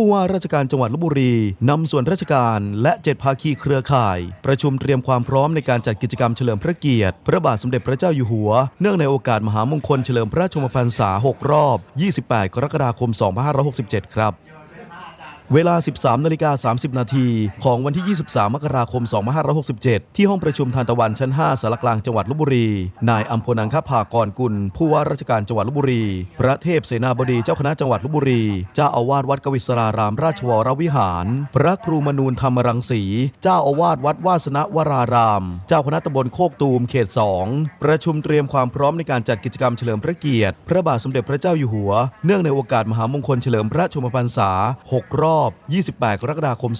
ผู้ว่าราชการจังหวัดลบบุรีนำส่วนราชการและเจ็ดภาคีเครือข่าย ประชุมเตรียมความพร้อมในการจัดกิจกรรมเฉลิมพระเกียรติ พระบาทสมเด็จพระเจ้าอยู่หัว เนื่องในโอกาสมหามงคลเฉลิมพระชนมพรรษา 6 รอบ 28 กรกฎาคม 2567 ครับ เวลา 13นาฬิกา30 นาทีของวันที่ 23 มกราคม 2567 ที่ห้องประชุมทานตะวันชั้น 5สารกลางจังหวัดลบบุรี นายอัมพนังคภากรกุล ผู้ว่าราชการจังหวัดลบบุรี พระเทพเสนาบดีเจ้าคณะจังหวัดลบบุรี เจ้าอาวาสวัดกวิศรารามราชวรวิหาร พระครูมนูนธรรมรังสี เจ้าอาวาสวัดวาสนวราราม เจ้าคณะตำบลโคกตูมเขต 2 ประชุมเตรียมความพร้อมในการจัดกิจกรรมเฉลิมพระเกียรติ พระบาทสมเด็จพระเจ้าอยู่หัว เนื่องในโอกาสมหามงคลเฉลิมพระชนมพรรษา 6 รอบ28 กรกฎาคม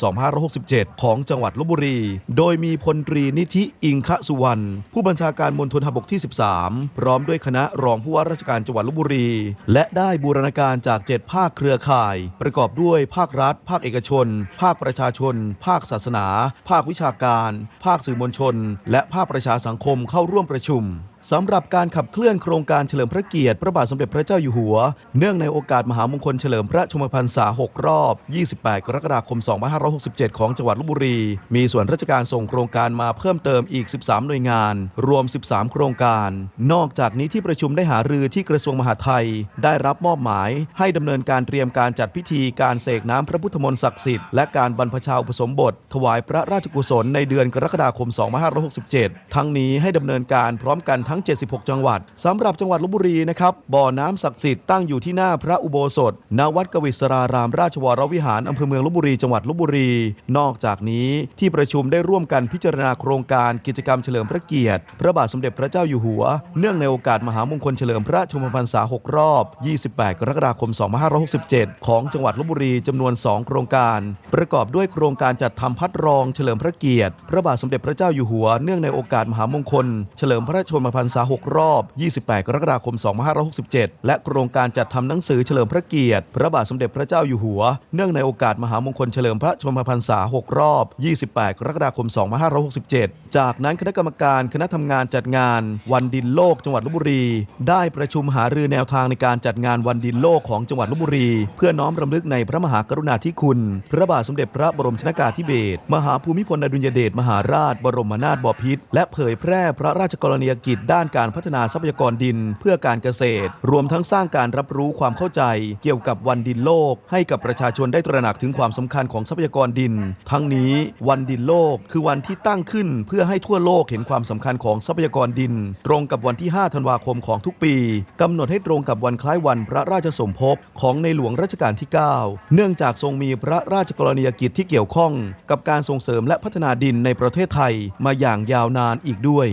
2567 ของจังหวัดลบบุรี โดยมีพลตรีนิธิอิงคะสุวรรณผู้บัญชาการมณฑลทหารบกที่ 13 พร้อมด้วยคณะรองผู้ว่าราชการจังหวัดลบบุรี และได้บูรณาการจาก 7 ภาคเครือข่าย ประกอบด้วยภาครัฐ ภาคเอกชน ภาคประชาชน ภาคศาสนา ภาควิชาการ ภาคสื่อมวลชน และภาคประชาสังคมเข้าร่วมประชุม สำหรับการขับเคลื่อนโครงการเฉลิมพระเกียรติพระบาทสมเด็จพระเจ้าอยู่หัว เนื่องในโอกาสมหามงคลเฉลิมพระชมพรรษา 6 รอบ 28 กรกฎาคม 2567 ของจังหวัดลบบุรี มีส่วนราชการส่งโครงการมาเพิ่มเติมอีก 13 หน่วยงาน รวม 13 โครงการ นอกจากนี้ที่ประชุมได้หารือที่กระทรวงมหาดไทย ได้รับมอบหมาย ให้ดำเนินการเตรียมการจัดพิธีการเสกน้ำพระพุทธมนต์ศักดิ์สิทธิ์และการบรรพชาอุปสมบท ถวายพระราชกุศลในเดือนกรกฎาคม 2567 ทั้งนี้ให้ดำเนินการพร้อมกันทั้ง76 จังหวัดสำหรับจังหวัดลบบุรีนะครับบ่อน้ำศักดิ์สิทธิ์ตั้งอยู่ที่หน้าพระอุโบสถณวัดกวิศรารามราชวรวิหารอำเภอเมืองลบบุรี จังหวัดลบบุรี นอกจากนี้ที่ประชุมได้ร่วมกันพิจารณาโครงการกิจกรรมเฉลิมพระเกียรติ พระบาทสมเด็จพระเจ้าอยู่หัว เนื่องในโอกาสมหามงคลเฉลิมพระชนมพรรษา 6 รอบ 28 กรกฎาคม 2567 ของจังหวัดลบบุรีจำนวน 2 โครงการ ประกอบด้วยโครงการจัดทำพัดรองเฉลิมพระเกียรติ พระบาทสมเด็จพระเจ้าอยู่หัว เนื่องในโอกาสมหามงคล เฉลิมพระชนมพรรษา 6 รอบ 28 กรกฎาคม 2567 และโครงการจัดทำหนังสือเฉลิมพระเกียรติ พระบาทสมเด็จพระเจ้าอยู่หัว เนื่องในโอกาสมหามงคลเฉลิมพระชนมพรรษา 6 รอบ 28 กรกฎาคม 2567 จากนั้นคณะกรรมการคณะทำงานจัดงาน วันดินโลกจังหวัดลบบุรี ได้ประชุมหารือแนวทางในการจัดงานวันดินโลกของจังหวัดลบบุรี เพื่อน้อมรำลึกในพระมหากรุณาธิคุณ พระบาทสมเด็จพระบรมชนากาธิเบศรมหาภูมิพลอดุลยเดชมหาราชบรมนาถบพิตรและเผยแพร่พระราชกรณียกิจด้านการพัฒนาทรัพยากรดินเพื่อการเกษตร รวมทั้งสร้างการรับรู้ความเข้าใจ เกี่ยวกับวันดินโลก ให้กับประชาชนได้ตระหนักถึงความสำคัญของทรัพยากรดิน ทั้งนี้วันดินโลกคือวันที่ตั้งขึ้น เพื่อให้ทั่วโลกเห็นความสำคัญของทรัพยากรดิน ตรงกับวันที่ 5 ธันวาคมของทุกปีกำหนดให้ตรงกับวันคล้ายวันพระราชสมภพของในหลวงรัชกาลที่ 9 เนื่องจากทรงมีพระราชกรณียกิจที่เกี่ยวข้อง กับการส่งเสริมและพัฒนาดินในประเทศไทยมาอย่างยาวนานอีกด้วย